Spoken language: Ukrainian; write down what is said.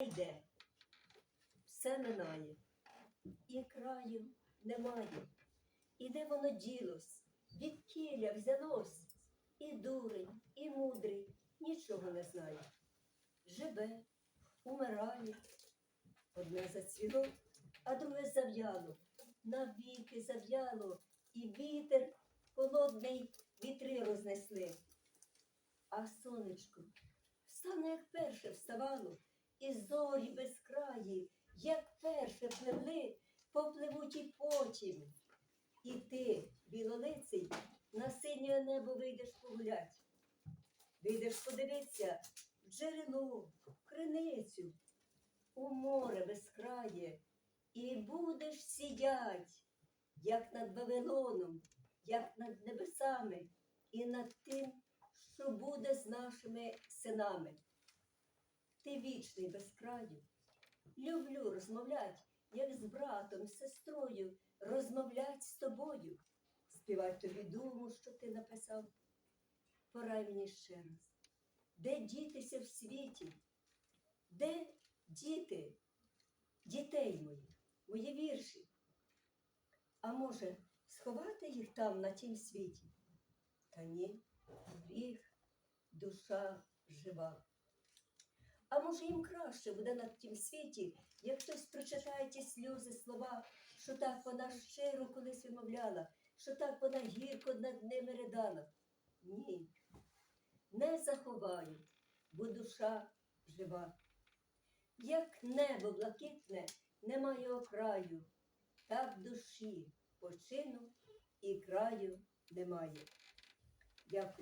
йде, все минає, і краю немає. І де воно ділось, від кіля взялось, і дурень, і мудрий нічого не знає. Живе, умирає, одне зацвіло, а друге зав'яло, навіки зав'яло, і вітер холодний вітри рознесли. А сонечко встане, як перше вставало, і зорі безкраї, як перше пливли, попливуть і потім. І ти, білолиций, на синє небо вийдеш погулять. Вийдеш подивитися в джерело, в криницю, у море безкрає, і будеш сидять, як над Вавилоном, як над небесами, і над тим, що буде з нашими синами. Ти вічний без краю. Люблю розмовлять, як з братом, сестрою, розмовлять з тобою. Співать тобі думу, що ти написав. Порай мені ще раз. Де дітися в світі? Де діти, дітей моїх, мої вірші? А може, сховати їх там на тім світі? Та ні, гріх, душа жива. А може їм краще буде на тім світі, як хтось прочитає ті сльози слова, що так вона щиро колись вимовляла, що так вона гірко над ними ридала. Ні, не заховаю, бо душа жива. Як небо блакитне, немає окраю, так душі почину і краю немає. Дякую.